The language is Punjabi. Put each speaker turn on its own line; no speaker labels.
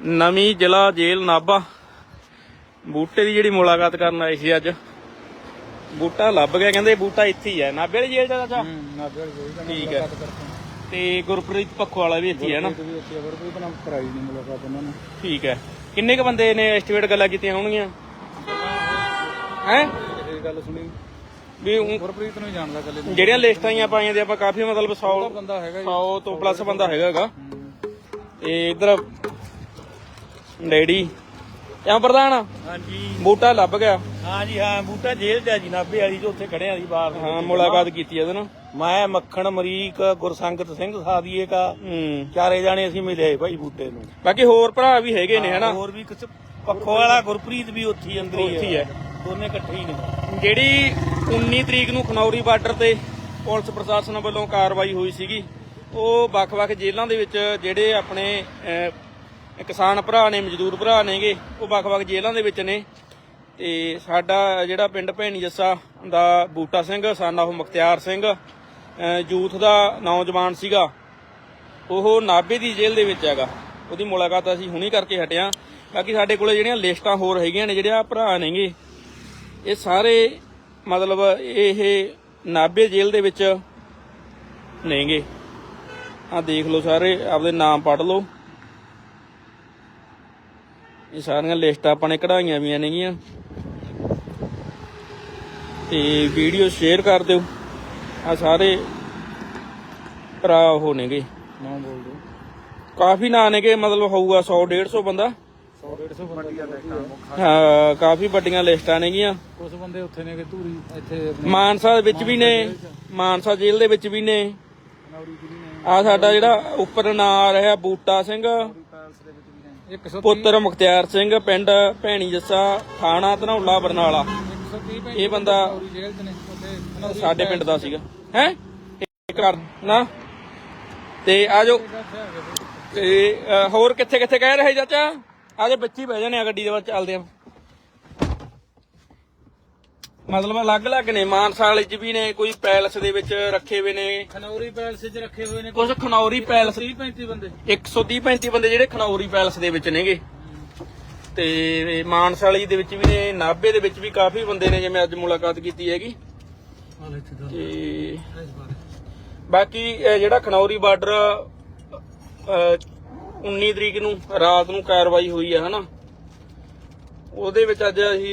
ਨਵੀਂ ਜ਼ਿਲ੍ਹਾ ਜੇਲ੍ਹ ਨਾਭਾ। ਬੂਟੇ ਦੀ ਜਿਹੜੀ ਮੁਲਾਕਾਤ ਕਰਨ ਆਏ ਸੀ ਅੱਜ। ਬੂਟਾ ਲੱਭ ਗਿਆ ਕਹਿੰਦੇ ਬੂਟਾ ਇੱਥੇ ਹੀ ਹੈ ਨਾਭੇ ਵਾਲੀ ਜੇਲ੍ਹ ਦਾ ਚਾਚਾ
ਨਾਭੇ ਵਾਲੀ ਕੋਈ
ਠੀਕ ਹੈ। ਤੇ ਗੁਰਪ੍ਰੀਤ ਪੱਖੋ ਵਾਲਾ ਵੀ ਇੱਥੇ ਹੀ ਹੈ ਨਾ?
ਕਰਾਈ ਨਹੀਂ ਮੁਲਾਕਾਤ ਉਹਨਾਂ
ਠੀਕ ਹੈ। ਕਿੰਨੇ ਕ ਬੰਦੇ ਨੇ ਐਸਟੀਮੇਟ ਗੱਲਾਂ ਕੀਤੀਆਂ ਹੋਣਗੀਆਂ? ਹੈ?
ਇਹ ਗੱਲ ਸੁਣੀ।
ਵੀ ਊਂ
ਗੁਰਪ੍ਰੀਤ ਨੂੰ ਹੀ ਜਾਣਦਾ ਕੱਲੇ
ਜਿਹੜੀਆਂ ਲਿਸਟਾਂ ਆਈਆਂ ਪਾਈਆਂ ਤੇ ਆਪਾਂ ਕਾਫੀ ਮਤਲਬ 100
ਬੰਦਾ ਹੈਗਾ
100 ਤੋਂ ਪਲੱਸ ਬੰਦਾ ਹੈਗਾਗਾ ਤੇ ਇਧਰ ਡੈਡੀ ਕਿਆ ਪ੍ਰਧਾਨ
ਹਾਂਜੀ।
ਬੂਟਾ ਲੱਭ ਗਿਆ।
ਹਾਂਜੀ ਹਾਂ ਬੂਟਾ ਜੇਲ੍ਹ ਆ ਜੀ ਨਾਭੇ ਵਾਲੀ ਚ ਉੱਥੇ ਖੜਿਆ ਸੀ ਬਾਹਰ।
ਹਾਂ ਮੁਲਾਕਾਤ ਕੀਤੀ ਇਹਦੇ ਨਾਲ।
ਮੈਂ ਮੱਖਣ ਮਰੀਕ ਗੁਰਸੰਗਤ ਸਿੰਘ ਸਾਦੀਏ ਕਾ ਚਾਰੇ ਜਾਣੇ ਅਸੀਂ ਮਿਲੇ ਭਾਈ ਬੂਟੇ ਨੂੰ।
ਬਾਕੀ ਹੋਰ ਭਰਾ ਵੀ ਹੈਗੇ ਨੇ ਹਨਾ?
ਹੋਰ ਵੀ ਕੁਛ ਪੱਖੋ ਵਾਲਾ ਗੁਰਪ੍ਰੀਤ ਵੀ ਉੱਥੇ ਹੀ ਅੰਦਰ ਹੀ
ਉੱਥੇ ਹੀ।
ਦੋਨੇ ਇਕੱਠੇ ਹੀ ਨੇ।
ਜਿਹੜੀ 19 ਤਰੀਕ ਨੂੰ ਖਨੌਰੀ ਬਾਰਡਰ ਤੇ ਪੁਲਿਸ ਪ੍ਰਸ਼ਾਸਨ ਵੱਲੋਂ ਕਾਰਵਾਈ ਹੋਈ ਸੀਗੀ ਉਹ ਵੱਖ-ਵੱਖ ਜੇਲ੍ਹਾਂ ਦੇ ਵਿੱਚ ਜਿਹੜੇ ਆਪਣੇ ਕਿਸਾਨ ਭਰਾ ਨੇ, ਮਜ਼ਦੂਰ ਭਰਾ ਨੇਗੇ, ਉਹ ਵੱਖ-ਵੱਖ ਜੇਲ੍ਹਾਂ ਦੇ ਵਿੱਚ ਨੇ। ਤੇ ਸਾਡਾ ਜਿਹੜਾ ਪਿੰਡ ਭੈਣੀ ਜੱਸਾ ਦਾ ਬੂਟਾ ਸਿੰਘ ਸਾਨਾ ਉਹ ਮੁਖਤਿਆਰ ਸਿੰਘ ਯੂਥ ਦਾ ਨੌਜਵਾਨ ਸੀਗਾ, ਉਹ ਨਾਭੇ ਦੀ ਜੇਲ੍ਹ ਦੇ ਵਿੱਚ ਹੈਗਾ। ਉਹਦੀ ਮੁਲਾਕਾਤ ਅਸੀਂ ਹੁਣੀ ਕਰਕੇ ਹਟਿਆ। ਬਾਕੀ ਸਾਡੇ ਕੋਲੇ ਜਿਹੜੀਆਂ ਲਿਸਟਾਂ ਹੋਰ ਹੈਗੀਆਂ ਨੇ ਜਿਹੜੇ ਭਰਾ ਨੇਗੇ, ਇਹ ਸਾਰੇ ਮਤਲਬ ਇਹ ਨਾਭੇ ਜੇਲ੍ਹ ਦੇ ਵਿੱਚ ਨੇਗੇ। ਆ ਦੇਖ ਲਓ ਸਾਰੇ, ਆਪਦੇ ਨਾਮ ਪੜ ਲਓ। ਇਹ ਸਾਰੀਆਂ ਲਿਸਟਾਂ ਆਪਾਂ ਨੇ ਕਢਾਈਆਂ ਵੀਆਂ ਨੇਗੀਆਂ। ਤੇ ਵੀਡੀਓ ਸ਼ੇਅਰ ਕਰ ਦਿਓ। ਆ ਸਾਰੇ ਭਰਾ ਉਹ ਨੇਗੇ।
ਨਾਮ ਬੋਲ ਦੋ
ਕਾਫੀ ਨਾਂ ਨੇਗੇ ਮਤਲਬ ਹੋਊਗਾ 100 150 ਬੰਦਾ।
100 150 ਬੰਦਾ
ਹਾਂ। ਕਾਫੀ ਵੱਡੀਆਂ ਲਿਸਟਾਂ ਨੇਗੀਆਂ।
ਕੁਝ ਬੰਦੇ ਉੱਥੇ ਨੇ ਕਿ ਧੂਰੀ ਇੱਥੇ
ਮਾਨਸਾ ਦੇ ਵਿੱਚ ਵੀ ਨੇ ਮਾਨਸਾ ਜੇਲ੍ਹ ਦੇ ਵਿੱਚ ਵੀ ਨੇ।
ਨੇ।
ਆ ਸਾਡਾ ਜਿਹੜਾ ਉੱਪਰ ਨਾਂ ਆ ਰਿਹਾ ਬੂਟਾ ਸਿੰਘ।
ਪੈਲਸ ਦੇ ਵਿੱਚ ਵੀ ਨੇ 130
ਪੁੱਤਰ ਮੁਖਤਿਆਰ ਸਿੰਘ ਪਿੰਡ ਭੈਣੀ ਜੱਸਾ ਥਾਣਾ ਧਨੌਲਾ ਬਰਨਾਲਾ।
130
ਇਹ ਬੰਦਾ ਸਾਡੇ ਪਿੰਡ ਦਾ ਸੀਗਾ। ਹੈ? ਕਰ ਨਾ। ਤੇ ਆ ਜਾਓ। ਤੇ ਹੋਰ ਕਿੱਥੇ ਕਿੱਥੇ ਕਹਿ ਰਹੇ ਚਾਚਾ? ਆ ਜਾ ਬੱਚੀ ਬਹਿ ਜਾਣੇ ਆ ਗੱਡੀ ਦੇ ਵਿੱਚ ਚੱਲਦੇ ਆ। ਮਤਲਬ ਅਲੱਗ-ਅਲੱਗ ਨੇ ਮਾਨਸਾ ਵਾਲੇ ਚ ਵੀ ਨੇ ਕੋਈ ਪੈਲਸ ਦੇ ਵਿੱਚ ਰੱਖੇ ਹੋਏ ਨੇ।
ਖਨੌਰੀ ਪੈਲਸ ਚ ਰੱਖੇ ਹੋਏ ਨੇ
ਕੁਝ ਖਨੌਰੀ ਪੈਲਸ
30 35 ਬੰਦੇ।
130 35 ਬੰਦੇ ਜਿਹੜੇ ਖਨੌਰੀ ਪੈਲਸ ਦੇ ਵਿੱਚ ਨੇਗੇ। ਤੇ ਮਾਨਸਾ ਵਾਲੀ ਦੇ ਵਿੱਚ ਵੀ ਨੇ ਨਾਭੇ ਦੇ ਵਿੱਚ ਵੀ ਕਾਫੀ ਬੰਦੇ ਨੇ ਜਿਵੇਂ ਅੱਜ ਮੁਲਾਕਾਤ ਕੀਤੀ ਹੈਗੀ। ਤੇ ਬਾਕੀ ਜਿਹੜਾ ਖਨੌਰੀ ਬਾਰਡਰ 19 ਤਰੀਕ ਨੂੰ ਰਾਤ ਨੂੰ ਕਾਰਵਾਈ ਹੋਈ ਹੈ ਹਨਾ? ਉਹਦੇ ਵਿੱਚ ਅੱਜ ਅਸੀਂ